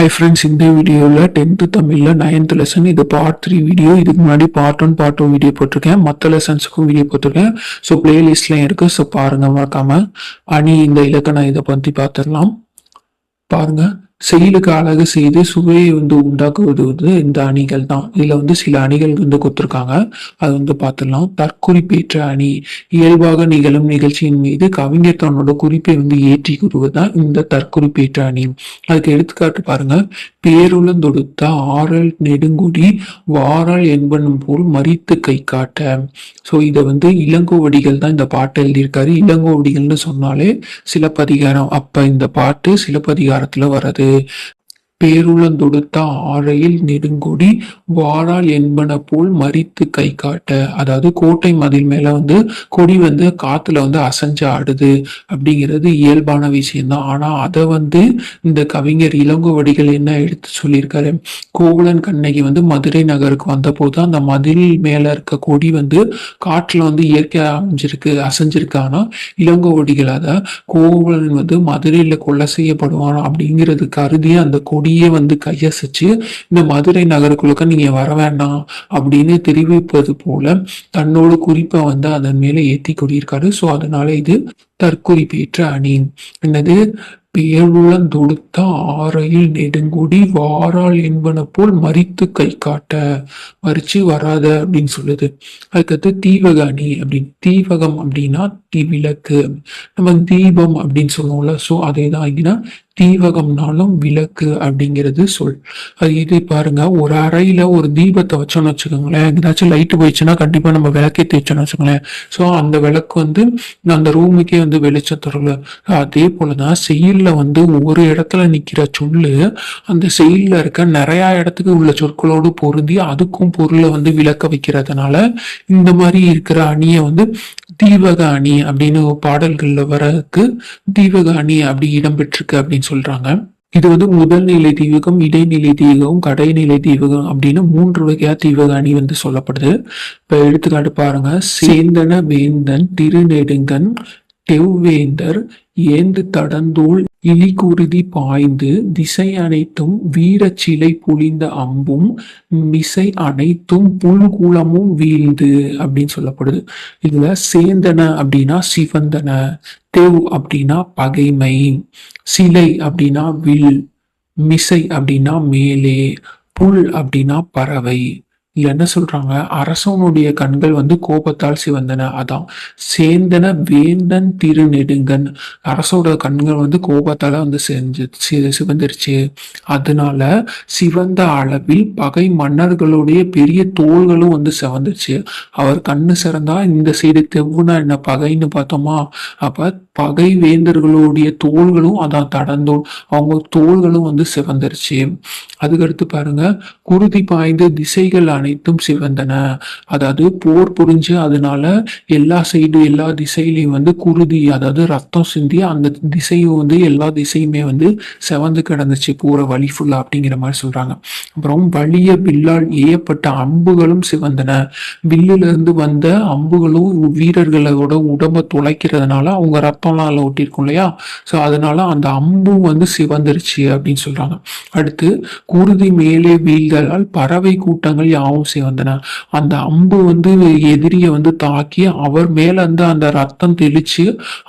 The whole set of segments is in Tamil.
ஹாய் ஃப்ரெண்ட்ஸ் இந்த வீடியோவில் டென்த்து தமிழில் நைன்த் லெசன் இது பார்ட் த்ரீ வீடியோ இதுக்கு முன்னாடி part one part two video போட்டிருக்கேன். மற்ற லெசன்ஸுக்கும் வீடியோ போட்டிருக்கேன். ஸோ பிளேலிஸ்ட்லையும் இருக்குது ஸோ பாருங்கள் மறக்காமல் அணி இந்த இலக்கணம் இதை பற்றி பார்த்துடலாம் பாருங்க. செயலுக்கு அழகு செய்து சுவையை வந்து உண்டாக்குவது வந்து இந்த அணிகள் தான். இதுல வந்து சில அணிகள் வந்து கொடுத்துருக்காங்க அது வந்து பார்த்துடலாம். தற்குறிப்பேற்ற அணி. இயல்பாக நிகழும் நிகழ்ச்சியின் மீது கவிஞர் தன்னோட குறிப்பை வந்து ஏற்றி கூறுவது தான் இந்த தற்குறிப்பேற்ற அணி. அதுக்கு எடுத்துக்காட்டு பாருங்க. பேருளந்தொடுத்த ஆறல் நெடுங்குடி வாரல் என்பனும் போல் மறித்து கை காட்ட. ஸோ இதை வந்து இளங்கோவடிகள் தான் இந்த பாட்டை எழுதியிருக்காரு. இளங்கோவடிகள்னு சொன்னாலே சிலப்பதிகாரம். அப்ப இந்த பாட்டு சிலப்பதிகாரத்துல வர்றது. way பேருளந்தொடுத்த ஆறையில் நெடுங்கொடி வாரால் என்பன போல் மறித்து கை காட்ட. அதாவது கோட்டை மதில் மேல வந்து கொடி வந்து காத்துல வந்து அசைஞ்சு ஆடுது அப்படிங்கிறது இயல்பான விஷயம்தான். ஆனா அதை வந்து இந்த கவிஞர் இளங்கோவடிகள் என்ன எடுத்து சொல்லியிருக்காரு? கோவலன் கண்ணகி வந்து மதுரை நகருக்கு வந்தபோது அந்த மதில் மேல இருக்க கொடி வந்து காற்றுல வந்து இயற்கையாக அமைஞ்சிருக்கு அசைஞ்சிருக்கு. ஆனா இளங்கோவடிகள் அதை கோவலன் வந்து மதுரையில கொலை செய்யப்படுவான் அப்படிங்கிறது கருதி அந்த கொடி கொடியை வந்து கையசைச்சு இந்த மதுரை நகருக்குள்ளக்க நீங்க வர வேண்டாம் அப்படின்னு தெரிவிப்பது போல தன்னோட குறிப்பை வந்து அதன் மேல ஏத்தி கொண்டிருக்காரு. சோ அதனால இது தற்குறிப்பேற்ற அணி என்னது? பேருளந்தொடுத்த ஆறையில் நெடுங்குடி வாரால் என்பன போல் மறித்து கை காட்ட. மறிச்சு வராத அப்படின்னு சொல்லுது. அதுக்கடுத்து தீவக அணி அப்படின்னு. தீவகம் அப்படின்னா தீ நம்ம தீபம் அப்படின்னு சொல்லுவோம்ல. ஸோ அதே தான் இங்கன்னா தீவகம்னாலும் விளக்கு அப்படிங்கிறது சொல். அது இது பாருங்க. ஒரு அறையில ஒரு தீபத்தை வச்சோம்னு வச்சுக்கோங்களேன். ஏதாச்சும் லைட்டு போயிடுச்சுன்னா கண்டிப்பா நம்ம விளக்கே வச்சோம்னு வச்சுக்கோங்களேன். ஸோ அந்த விளக்கு வந்து அந்த ரூமுக்கே வந்து வந்து தரல அதே போலதான் செயல்ல வந்து ஒரு இடத்துல நிக்கிற சொல்லு அந்த செயல்ல இருக்க நிறைய இடத்துக்கு உள்ள சொற்களோடு பொருந்தி அதுக்கும் பொருளை வந்து விளக்க வைக்கிறதுனால இந்த மாதிரி இருக்கிற அணியை வந்து தீபக அணி அப்படின்னு பாடல்கள்ல வரதுக்கு தீபக அணி அப்படி இடம்பெற்றிருக்கு அப்படின்னு சொல்றாங்க. இது வந்து முதல் நிலை தீவகம் இடைநிலை தீவகம் கடைநிலை தீவகம் அப்படின்னு மூன்று வகையா தீவக அணி வந்து சொல்லப்படுது. இப்ப எடுத்துக்காட்டு பாருங்க. சேந்தன வேந்தன் திருநெடுங்கன் தெவ்வேந்தர் ஏந்து தடந்தோள் இலிகுருதி பாய்ந்து திசை அனைத்தும் வீரச்சிலை புலிந்த அம்பும் மிசை அனைத்தும் புல்குளமும் வீழ்ந்து அப்படின்னு சொல்லப்படுது. இதுல சேந்தன அப்படின்னா சிவந்தன தெவ் அப்படின்னா பகைமை சிலை அப்படின்னா வில் மிசை அப்படின்னா மேலே புல் அப்படின்னா பறவை. என்ன சொல்றாங்க? அரசனுடைய கண்கள் வந்து கோபத்தால் சிவந்தன. அதான். சேந்தன வேந்தன் திருநெடுங்கன். அரசோட கண்கள் வந்து கோபத்தால வந்து செஞ்சு சிவந்துருச்சு. அதனால சிவந்த அளவில் பகை மன்னர்களுடைய பெரிய தோள்களும் வந்து சிவந்துருச்சு. அவர் கண்ணு சிறந்தா இந்த சைடு தெவ்வுனா என்ன? பகைன்னு பார்த்தோமா? அப்ப பகை வேந்தர்களுடைய தோள்களும் அதான் தடந்தோள். அவங்க தோள்களும் வந்து சிவந்துருச்சு. அதுக்கடுத்து பாருங்க. குருதி பாய்ந்து திசைகள் அனைத்தும் சிவந்தன. அதாவது போர் புரிஞ்சு அதனால எல்லா சைடு எல்லா திசையிலையும் வந்து குருதி அதாவது ரத்தம் சிந்தி அந்த திசையும் வந்து எல்லா திசையுமே வந்து செவந்து கிடந்துச்சு. போற வழி ஃபுல்லா அப்படிங்கிற மாதிரி சொல்றாங்க. அப்புறம் வலிய வில்லால் ஏயப்பட்ட அம்புகளும் சிவந்தன. வில்லுல இருந்து வந்த அம்புகளும் வீரர்களோட உடம்ப துளைக்கிறதுனால அவங்க ரத்தம்லாம் அதில் ஒட்டியிருக்கும் இல்லையா? ஸோ அதனால அந்த அம்பும் வந்து சிவந்துருச்சு அப்படின்னு சொல்றாங்க. அடுத்து குருதி மேலே வீழ்தலால் பறவை கூட்டங்கள் யாவும் சிவந்தன அந்த அம்பு வந்து எதிரியை வந்து தாக்கி அவர் மேல வந்து அந்த ரத்தம் தெளிச்சு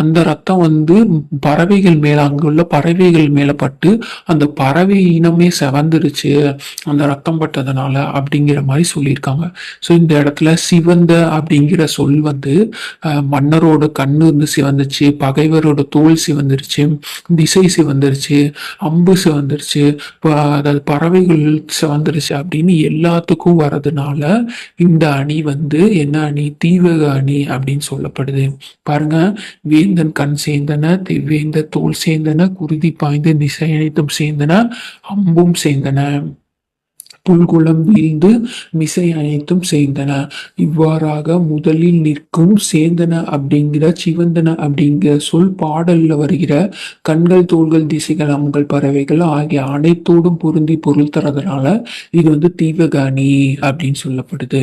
அந்த ரத்தம் வந்து பறவைகள் மேல அங்குள்ள பறவைகள் மேல பட்டு அந்த பறவை இனமே செவந்துருச்சு. அந்த ரத்தம் பட்டதுனால அப்படிங்கிற மாதிரி சொல்லியிருக்காங்க. ஸோ இந்த இடத்துல சிவந்த அப்படிங்கிற சொல் வந்து மன்னரோட கண்ணு வந்து சிவந்துச்சு பகைவரோட தோல் சிவந்துருச்சு திசை சிவந்துருச்சு அம்பு சிவந்துருச்சு அதாவது பறவைகள் சிவந்துருச்சு அப்படின்னு எல்லாத்துக்கும் வரதுனால இந்த அணி வந்து என்ன அணி? தீவக அணி அப்படின்னு சொல்லப்படுது. பாருங்க வேந்தன் கண் சேர்ந்தன திவ்வேந்த தோல் சேர்ந்தன குருதி பாய்ந்து திசை அனைத்தும் சேர்ந்தன அம்பும் சேர்ந்தன. புல்குளம் வீழ்ந்து மிசை அனைத்தும் சேர்ந்தன இவ்வாறாக முதலில் நிற்கும் சேந்தன அப்படிங்கிற சிவந்தன அப்படிங்கிற சொல் பாடல்ல வருகிற கண்கள் தோள்கள் திசைகள் அம்கள் பறவைகள் ஆகிய அனைத்தோடும் பொருந்தி பொருள் தரதுனால இது வந்து தீவகாணி அப்படின்னு சொல்லப்படுது.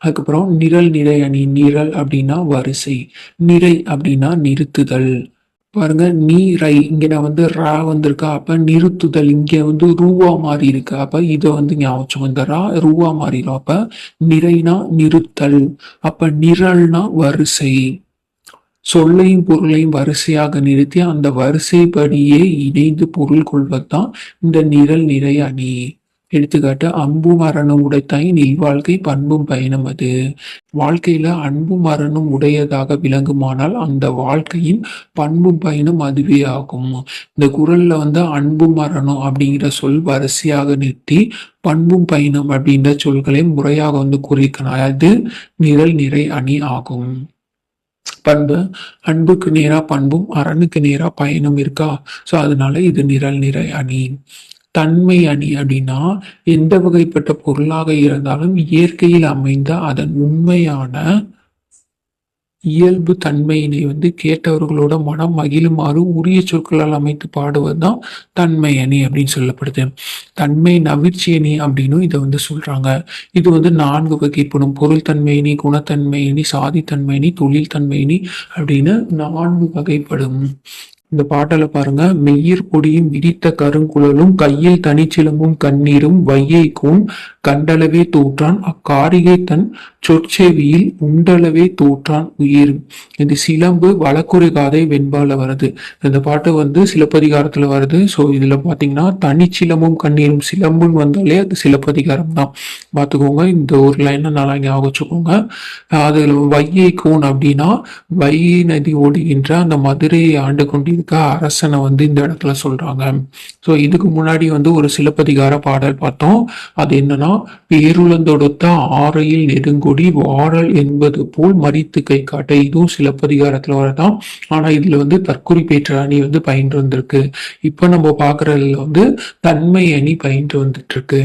அதுக்கப்புறம் நிரல் நிறை அணி நிரல் அப்படின்னா வரிசை நிறை அப்படின்னா நிறுத்துதல். பாருங்க நீ ரை இங்க நான் வந்து ரா வந்திருக்கா அப்ப நிறுத்துதல் இங்க வந்து ரூவா மாறி இருக்கு அப்ப இதை வந்து ஞாபகம் இந்த ரா ரூவா மாறிடும். அப்ப நிறைனா நிறுத்தல் அப்ப நிரல்னா வரிசை. சொல்லையும் பொருளையும் வரிசையாக நிறுத்தி அந்த வரிசைப்படியே இணைந்து பொருள் கொள்வதுதான் இந்த நிரல் நிறை அணி. எடுத்துக்காட்டு அன்பும் மரணம் உடைத்தாயின் இல்வாழ்க்கை பண்பும் பயணம் அது. வாழ்க்கையில அன்பும் மரணம் உடையதாக விளங்குமானால் அந்த வாழ்க்கையின் பண்பும் பயனும் அதுவே ஆகும். இந்த குரல்ல வந்து அன்பும் மரணம் அப்படிங்கிற சொல் வரிசையாக நிறுத்தி பண்பும் பயணம் அப்படின்ற சொல்களை முறையாக வந்து குறிக்கணும். அது நிரல் நிறை அணி ஆகும். பண்பு அன்புக்கு நேரா பண்பும் அரணுக்கு நேரா பயனும் இருக்கா? சோ அதனால இது நிரல் நிறை அணி. தன்மை அணி அப்படின்னா எந்த வகைப்பட்ட பொருளாக இருந்தாலும் இயற்கையில் அமைந்த அதன் உண்மையான இயல்பு தன்மையினை வந்து கேட்டவர்களோட மனம் மகிழுமாறு உரிய சொற்களால் அமைத்து பாடுவது தான் தன்மை அணி அப்படின்னு சொல்லப்படுது. தன்மை நவிர்ச்சி அணி அப்படின்னு இதை வந்து சொல்றாங்க. இது வந்து நான்கு வகைப்படும். பொருள் தன்மையினி குணத்தன்மையினி சாதித்தன்மையினி தொழில் தன்மையினி அப்படின்னு நான்கு வகைப்படும். இந்த பாட்டில் பாருங்க. மெய்யிற் பொடியும் விரித்த கருங்குழலும் கையில் தனிச்சிலம்பும் கண்ணீரும் வையைக்கும் கண்டளவே தோற்றான் அக்காரிகை தன் சொற்செவியில் உண்டளவே தோற்றான் உயிர் இந்த சிலம்பு வழக்குறை காதை வெண்பால வருது. இந்த பாட்டு வந்து சிலப்பதிகாரத்துல வருது. ஸோ இதுல பாத்தீங்கன்னா தனிச்சிலம்பும் கண்ணீரும் சிலம்புன்னு வந்தாலே அது சிலப்பதிகாரம் தான் பார்த்துக்கோங்க இந்த ஒரு லைனை நல்லா ஞாபகம் வச்சுக்கோங்க. அதுல வையை கோன் அப்படின்னா வை நதி ஓடுகின்ற அந்த மதுரையை ஆண்டு கொண்டிருக்க அரசனை வந்து இந்த இடத்துல சொல்றாங்க. ஸோ இதுக்கு முன்னாடி வந்து ஒரு சிலப்பதிகார பாடல் பார்த்தோம். அது என்னன்னா பேருளந்தொடுத்த ஆறையில் நெடுங்கொடி முடிவு ஆடல் என்பது போல் மறித்து கை காட்ட இதுவும் சிலப்பதிகாரத்துல வரதான். ஆனா இதுல வந்து தற்குறிப்பேற்ற அணி வந்து பயின்று வந்திருக்கு. இப்ப நம்ம பாக்குறதுல வந்து தன்மை அணி பயின்று வந்துட்டு இருக்கு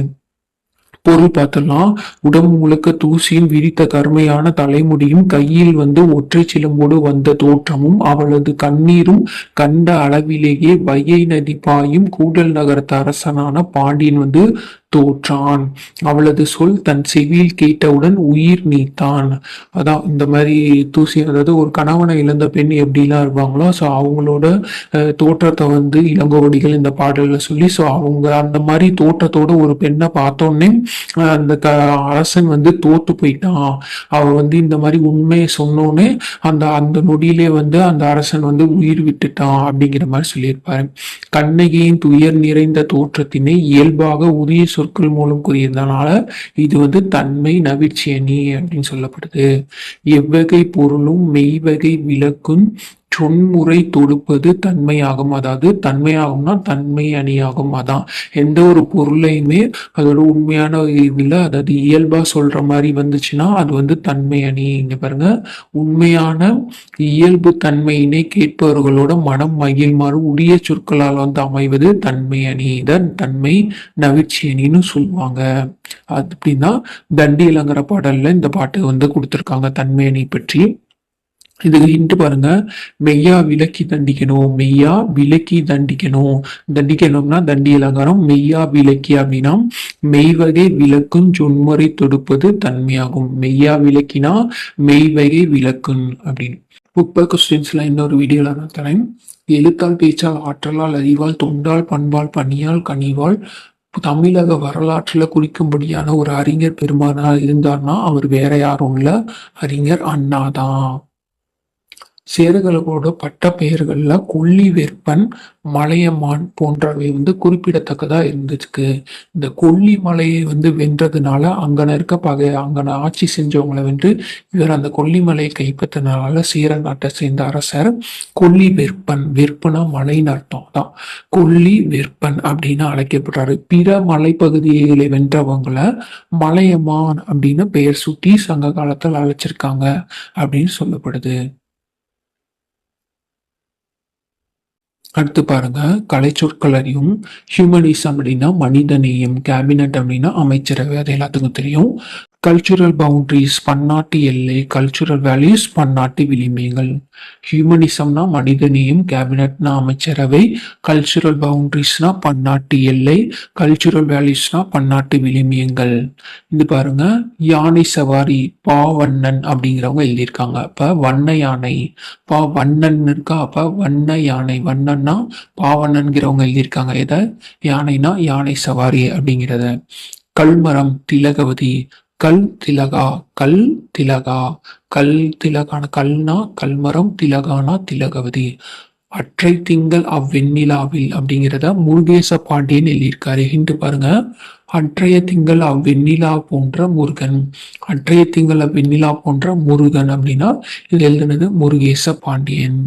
பொருள் பார்த்தலாம். உடம்பு முழுக்க தூசியும் விரித்த கருமையான தலைமுடியும் கையில் வந்து ஒற்றை சிலம்போடு வந்த தோற்றமும் அவளது கண்ணீரும் கண்ட அளவிலேயே வையை நதி பாயும் கூடல் நகரத்து அரசனான பாண்டியன் வந்து தோற்றான். அவளது சொல் தன் செவியில் கேட்டவுடன் உயிர் நீத்தான். அதான் இந்த மாதிரி தூசி அதாவது ஒரு கணவனை இழந்த பெண் எப்படிலாம் இருப்பாங்களோ ஸோ அவங்களோட தோற்றத்தை வந்து இளங்கோவடிகள் இந்த பாடல்ல சொல்லி ஸோ அவங்க அந்த மாதிரி தோற்றத்தோட ஒரு பெண்ணை பார்த்தோன்னே அந்த க அரசன் வந்து தோத்து போயிட்டான். அவ வந்து இந்த மாதிரி உண்மையை சொன்னோன்னே அந்த அந்த நொடியிலே வந்து அந்த அரசன் வந்து உயிர் விட்டுட்டான் அப்படிங்கிற மாதிரி சொல்லியிருப்பாரு. கண்ணகியின் துயர் நிறைந்த தோற்றத்தினை இயல்பாக உரிய சொற்கள் மூலம் கூறியதனால இது வந்து தன்மை நவிற்சியணி அப்படின்னு சொல்லப்படுது. எவ்வகை பொருளும் மெய்வகை விளக்கும் சொன்முறை தொடுப்பது தன்மையாகும். அதாவது தன்மையாகும்னா தன்மை அணியாகும். அதான். எந்த ஒரு பொருளையுமே அதோட உண்மையான இல்லை அதாவது இயல்பா சொல்ற மாதிரி வந்துச்சுன்னா அது வந்து தன்மை அணி. இங்க பாருங்க. உண்மையான இயல்பு தன்மையினை கேட்பவர்களோட மனம் மகிழ்மாறு உரிய சொற்களால் வந்து அமைவது தன்மை அணி. இதன் தன்மை நவிர்ச்சி அணின்னு சொல்லுவாங்க. அப்படின்னா தண்டி இளங்குற பாடல்ல இந்த பாட்டு வந்து கொடுத்துருக்காங்க. தன்மை அணி பற்றி. இதுக்கு இன்ட்டு பாருங்க. மெய்யா விலக்கி தண்டிக்கணும். மெய்யா விலக்கி தண்டிக்கணும். தண்டிக்கணும்னா தண்டி அலங்காரம். மெய்யா விலக்கி அப்படின்னா மெய்வகை விளக்கும் சொன்முறை தொடுப்பது தன்மையாகும். மெய்யா விளக்கினா மெய்வகை விளக்குன் அப்படின்னு. புக் கொஸ்டின்ஸ்ல இன்னொரு வீடியோல நான் தரேன். எழுத்தால் பேச்சால் ஆற்றலால் அறிவால் தொண்டால் பண்பால் பணியால் கனிவால் தமிழக வரலாற்றில் குறிக்கும்படியான ஒரு அறிஞர் பெருமானால் இருந்தார்னா அவர் வேற யாரும் இல்லை. அறிஞர் அண்ணா தான் சேரர்களோட பட்ட பெயர்கள்ல கொல்லி வெப்பன் மலையமான் போன்றவை வந்து குறிப்பிடத்தக்கதா இருந்துச்சு இந்த கொல்லி மலையை வந்து வென்றதுனால அங்கன இருக்க பகை அங்கன ஆட்சி செஞ்சவங்களை வென்று இவர் அந்த கொல்லிமலையை கைப்பற்றினால சேர நாட்டை சேர்ந்த அரசர் கொல்லி வெற்பன் வெற்பனா மலைன்னு அர்த்தம் தான் கொல்லி வெற்பன் அப்படின்னு அழைக்கப்படுறாரு. பிற மலைப்பகுதிகளை வென்றவங்களை மலையமான் அப்படின்னு பெயர் சுட்டி சங்க காலத்தில் அழைச்சிருக்காங்க அப்படின்னு சொல்லப்படுது. அடுத்து பாருங்க கலைச்சொற்கள் அறியும் ஹியூமனிசம் அப்படின்னா மனிதநேயம் கேபினட் அப்படின்னா அமைச்சரவை அது எல்லாத்துக்கும் தெரியும். கல்ச்சுரல் பவுண்டரிஸ் பன்னாட்டு எல்லை கல்ச்சுரல் வேல்யூஸ் பன்னாட்டு விளிமைகள் ஹியூமனிசம்னா மனிதநேயம் கேபினட்னா அமைச்சரவை கல்ச்சுரல் பவுண்டரிஸ்னா பன்னாட்டு எல்லை கல்ச்சுரல் வேல்யூஸ்னா பன்னாட்டு விளிமையங்கள் இது பாருங்க யானை சவாரி பா வண்ணன் அப்படிங்கிறவங்க எழுதியிருக்காங்க. அப்ப வண்ண யானை பா வண்ணன் இருக்கா? அப்ப வண்ண யானை வண்ணன்னா பாவண்ணன்கிறவங்க எழுதியிருக்காங்க. எதை? யானைனா யானை சவாரி அப்படிங்கிறத. கல்மரம் திலகவதி. கல் திலகா கல் திலகா. கல் திலகான கல்னா கல்மரம் திலகானா திலகவதி. அற்றை திங்கள் அவ்வெண்ணிலாவில் அப்படிங்கிறத முருகேச பாண்டியன் எழுதியிருக்காரு. ஹிண்டு பாருங்க. அற்றைய திங்கள் அவ்வெண்ணிலா போன்ற முருகன். அற்றைய திங்கள் அவ்வெண்ணிலா போன்ற முருகன் அப்படின்னா இது எழுதுனது முருகேச பாண்டியன்.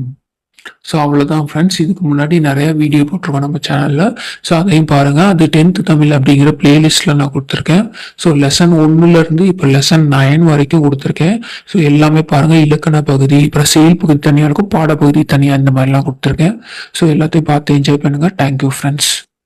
ஸோ அவ்வளோதான் ஃப்ரெண்ட்ஸ் இதுக்கு முன்னாடி நிறைய வீடியோ போட்டிருக்கோம் நம்ம சேனலில் ஸோ அதையும் பாருங்கள் அது டென்த்து தமிழ் அப்படிங்கிற பிளேலிஸ்ட்டில் நான் கொடுத்துருக்கேன். ஸோ லெசன் ஒன்றுலேருந்து இப்போ லெசன் நைன் வரைக்கும் கொடுத்துருக்கேன். ஸோ எல்லாமே பாருங்கள் இலக்கண பகுதி அப்புறம் செயல் பகுதி தனியாக இருக்கும் பாடப்பகுதி தனியாக இந்த மாதிரிலாம் கொடுத்துருக்கேன். ஸோ எல்லாத்தையும் பார்த்து என்ஜாய் பண்ணுங்கள் தேங்க்யூ ஃப்ரெண்ட்ஸ்